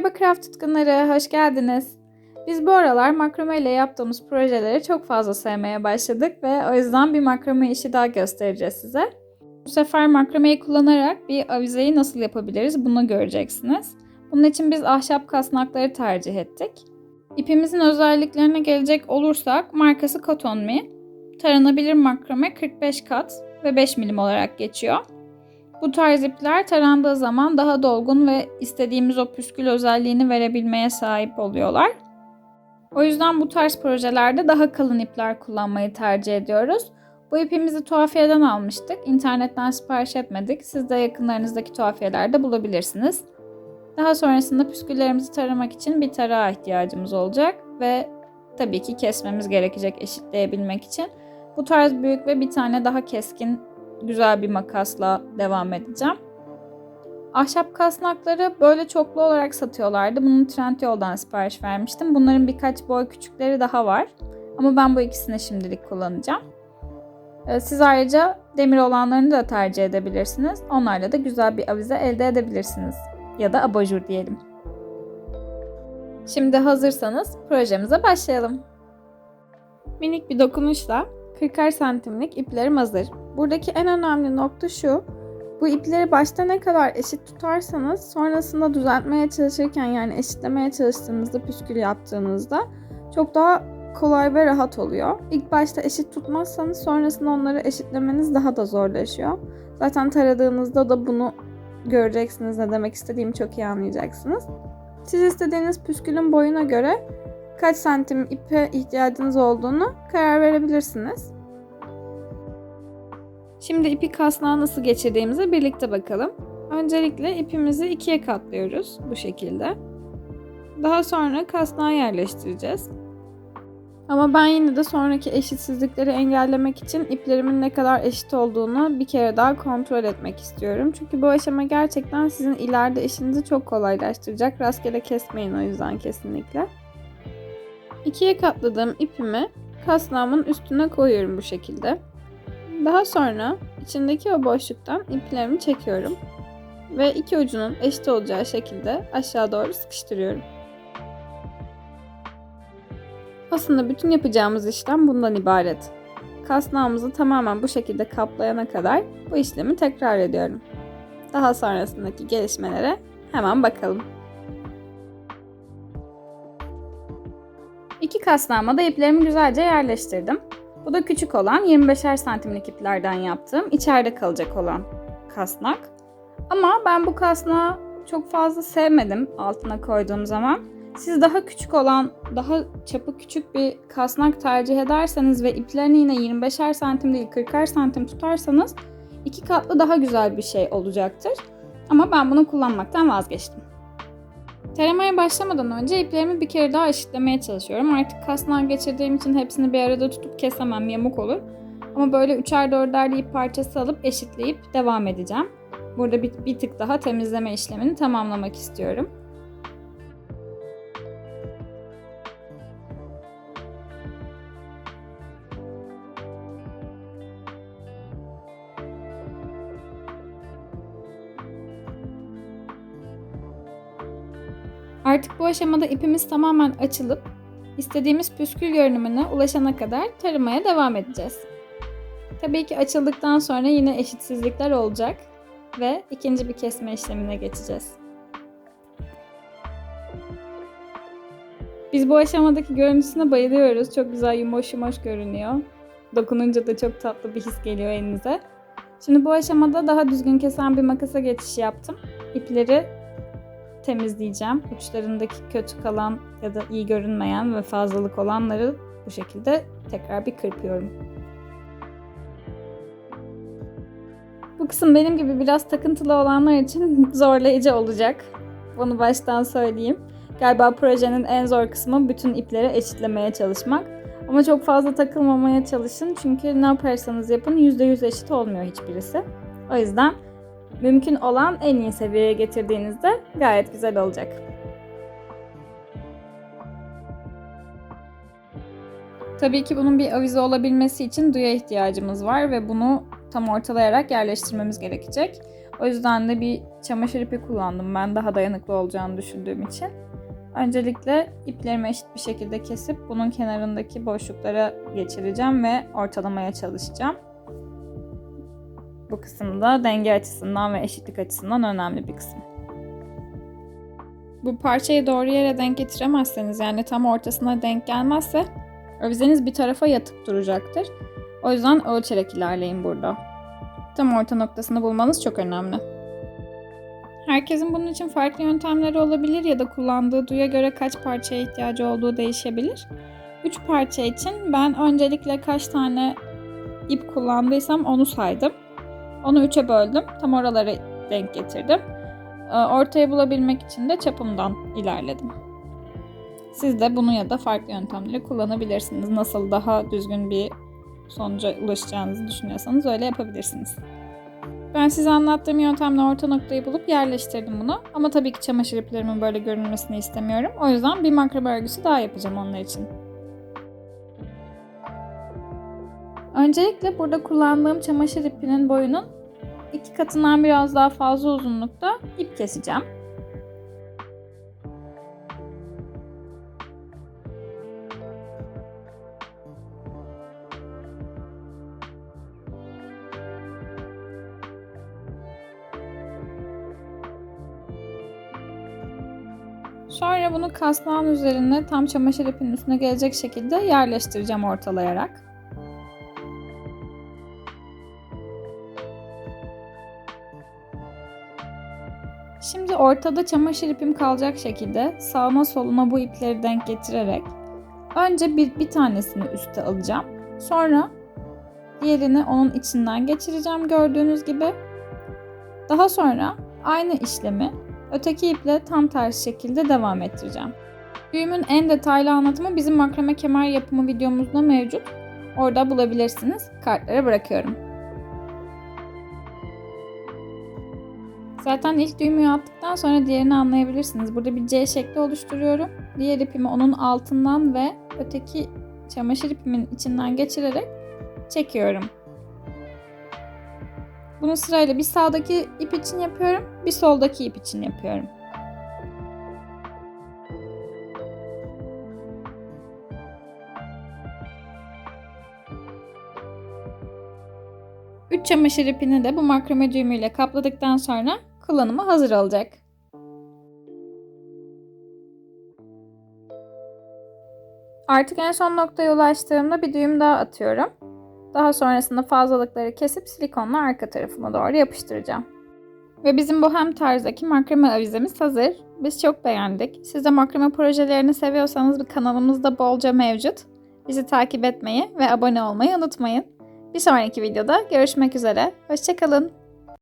Merhaba craft tutkunları, hoş geldiniz. Biz bu aralar makrame ile yaptığımız projeleri çok fazla sevmeye başladık ve o yüzden bir makrame işi daha göstereceğiz size. Bu sefer makrameyi kullanarak bir avizeyi nasıl yapabiliriz bunu göreceksiniz. Bunun için biz ahşap kasnakları tercih ettik. İpimizin özelliklerine gelecek olursak markası Cotton Me. Taranabilir makrame 45 kat ve 5 milim olarak geçiyor. Bu tarz ipler tarandığı zaman daha dolgun ve istediğimiz o püskül özelliğini verebilmeye sahip oluyorlar. O yüzden bu tarz projelerde daha kalın ipler kullanmayı tercih ediyoruz. Bu ipimizi tuhafiyeden almıştık. İnternetten sipariş etmedik. Siz de yakınlarınızdaki tuhafiyelerde bulabilirsiniz. Daha sonrasında püsküllerimizi taramak için bir tarağa ihtiyacımız olacak ve tabii ki kesmemiz gerekecek eşitleyebilmek için. Bu tarz büyük ve bir tane daha keskin güzel bir makasla devam edeceğim. Ahşap kasnakları böyle çoklu olarak satıyorlardı. Bunu Trendyol'dan sipariş vermiştim. Bunların birkaç boy küçükleri daha var. Ama ben bu ikisini şimdilik kullanacağım. Ee, siz ayrıca demir olanlarını da tercih edebilirsiniz. Onlarla da güzel bir avize elde edebilirsiniz. Ya da abajur diyelim. Şimdi hazırsanız projemize başlayalım. Minik bir dokunuşla 40 santimlik iplerim hazır. Buradaki en önemli nokta şu. Bu ipleri başta ne kadar eşit tutarsanız sonrasında düzeltmeye çalışırken yani eşitlemeye çalıştığınızda püskül yaptığınızda çok daha kolay ve rahat oluyor. İlk başta eşit tutmazsanız sonrasında onları eşitlemeniz daha da zorlaşıyor. Zaten taradığınızda da bunu göreceksiniz ne demek istediğimi çok iyi anlayacaksınız. Siz istediğiniz püskülün boyuna göre kaç santim ipe ihtiyacınız olduğunu karar verebilirsiniz. Şimdi ipi kasnağa nasıl geçirdiğimize birlikte bakalım. Öncelikle ipimizi ikiye katlıyoruz bu şekilde. Daha sonra kasnağa yerleştireceğiz. Ama ben yine de sonraki eşitsizlikleri engellemek için iplerimin ne kadar eşit olduğunu bir kere daha kontrol etmek istiyorum. Çünkü bu aşama gerçekten sizin ileride işinizi çok kolaylaştıracak. Rastgele kesmeyin o yüzden kesinlikle. İkiye katladığım ipimi kasnağımın üstüne koyuyorum bu şekilde. Daha sonra içindeki o boşluktan iplerimi çekiyorum ve iki ucunun eşit olacağı şekilde aşağı doğru sıkıştırıyorum. Aslında bütün yapacağımız işlem bundan ibaret. Kasnağımızı tamamen bu şekilde kaplayana kadar bu işlemi tekrar ediyorum. Daha sonrasındaki gelişmelere hemen bakalım. İki kasnağıma da iplerimi güzelce yerleştirdim. Bu da küçük olan 25'er santimlik iplerden yaptığım içeride kalacak olan kasnak. Ama ben bu kasnağı çok fazla sevmedim altına koyduğum zaman. Siz daha küçük olan, daha çapı küçük bir kasnak tercih ederseniz ve iplerini yine 25'er santim değil 40'er santim tutarsanız iki katlı daha güzel bir şey olacaktır. Ama ben bunu kullanmaktan vazgeçtim. Taramaya başlamadan önce iplerimi bir kere daha eşitlemeye çalışıyorum. Artık kasnağı geçirdiğim için hepsini bir arada tutup kesemem yamuk olur. Ama böyle üçer dörder ip parçası alıp eşitleyip devam edeceğim. Burada bir, bir tık daha temizleme işlemini tamamlamak istiyorum. Artık bu aşamada ipimiz tamamen açılıp istediğimiz püskül görünümüne ulaşana kadar taramaya devam edeceğiz. Tabii ki açıldıktan sonra yine eşitsizlikler olacak ve ikinci bir kesme işlemine geçeceğiz. Biz bu aşamadaki görüntüsüne bayılıyoruz. Çok güzel yumuş yumuş görünüyor. Dokununca da çok tatlı bir his geliyor elinize. Şimdi bu aşamada daha düzgün kesen bir makasa geçiş yaptım. İpleri temizleyeceğim. Uçlarındaki kötü kalan ya da iyi görünmeyen ve fazlalık olanları bu şekilde tekrar bir kırpıyorum. Bu kısım benim gibi biraz takıntılı olanlar için zorlayıcı olacak. Bunu baştan söyleyeyim. Galiba projenin en zor kısmı bütün ipleri eşitlemeye çalışmak. Ama çok fazla takılmamaya çalışın çünkü ne yaparsanız yapın %100 eşit olmuyor hiçbirisi. O yüzden mümkün olan en iyi seviyeye getirdiğinizde gayet güzel olacak. Tabii ki bunun bir avize olabilmesi için duya ihtiyacımız var ve bunu tam ortalayarak yerleştirmemiz gerekecek. O yüzden de bir çamaşır ipi kullandım ben daha dayanıklı olacağını düşündüğüm için. Öncelikle iplerimi eşit bir şekilde kesip bunun kenarındaki boşluklara geçireceğim ve ortalamaya çalışacağım. Bu kısımda denge açısından ve eşitlik açısından önemli bir kısım. Bu parçayı doğru yere denk getiremezseniz yani tam ortasına denk gelmezse avizeniz bir tarafa yatık duracaktır. O yüzden ölçerek ilerleyin burada. Tam orta noktasını bulmanız çok önemli. Herkesin bunun için farklı yöntemleri olabilir ya da kullandığı duya göre kaç parçaya ihtiyacı olduğu değişebilir. 3 parça için ben öncelikle kaç tane ip kullandıysam onu saydım. Onu 3'e böldüm. Tam oralara denk getirdim. Ee, Ortayı bulabilmek için de çapımdan ilerledim. Siz de bunu ya da farklı yöntemleri kullanabilirsiniz. Nasıl daha düzgün bir sonuca ulaşacağınızı düşünüyorsanız öyle yapabilirsiniz. Ben size anlattığım yöntemle orta noktayı bulup yerleştirdim bunu. Ama tabii ki çamaşır iplerimin böyle görünmesini istemiyorum. O yüzden bir makrame örgüsü daha yapacağım onlar için. Öncelikle burada kullandığım çamaşır ipinin boyunun iki katından biraz daha fazla uzunlukta ip keseceğim. Sonra bunu kasnağın üzerine tam çamaşır ipinin üstüne gelecek şekilde yerleştireceğim ortalayarak. Şimdi ortada çamaşır ipim kalacak şekilde sağına soluna bu ipleri denk getirerek önce bir, bir tanesini üste alacağım. Sonra diğerini onun içinden geçireceğim gördüğünüz gibi. Daha sonra aynı işlemi öteki iple tam tersi şekilde devam ettireceğim. Düğümün en detaylı anlatımı bizim makrame kemer yapımı videomuzda mevcut. Orada bulabilirsiniz. Kartlara bırakıyorum. Zaten ilk düğümü attıktan sonra diğerini anlayabilirsiniz. Burada bir C şekli oluşturuyorum. Diğer ipimi onun altından ve öteki çamaşır ipimin içinden geçirerek çekiyorum. Bunu sırayla bir sağdaki ip için yapıyorum, bir soldaki ip için yapıyorum. Üç çamaşır ipini de bu makrame düğümüyle kapladıktan sonra kullanıma hazır olacak. Artık en son noktaya ulaştığımda bir düğüm daha atıyorum. Daha sonrasında fazlalıkları kesip silikonla arka tarafına doğru yapıştıracağım. Ve bizim bu hem tarzdaki makrame avizemiz hazır. Biz çok beğendik. Siz de makrame projelerini seviyorsanız bir kanalımızda bolca mevcut. Bizi takip etmeyi ve abone olmayı unutmayın. Bir sonraki videoda görüşmek üzere. Hoşçakalın.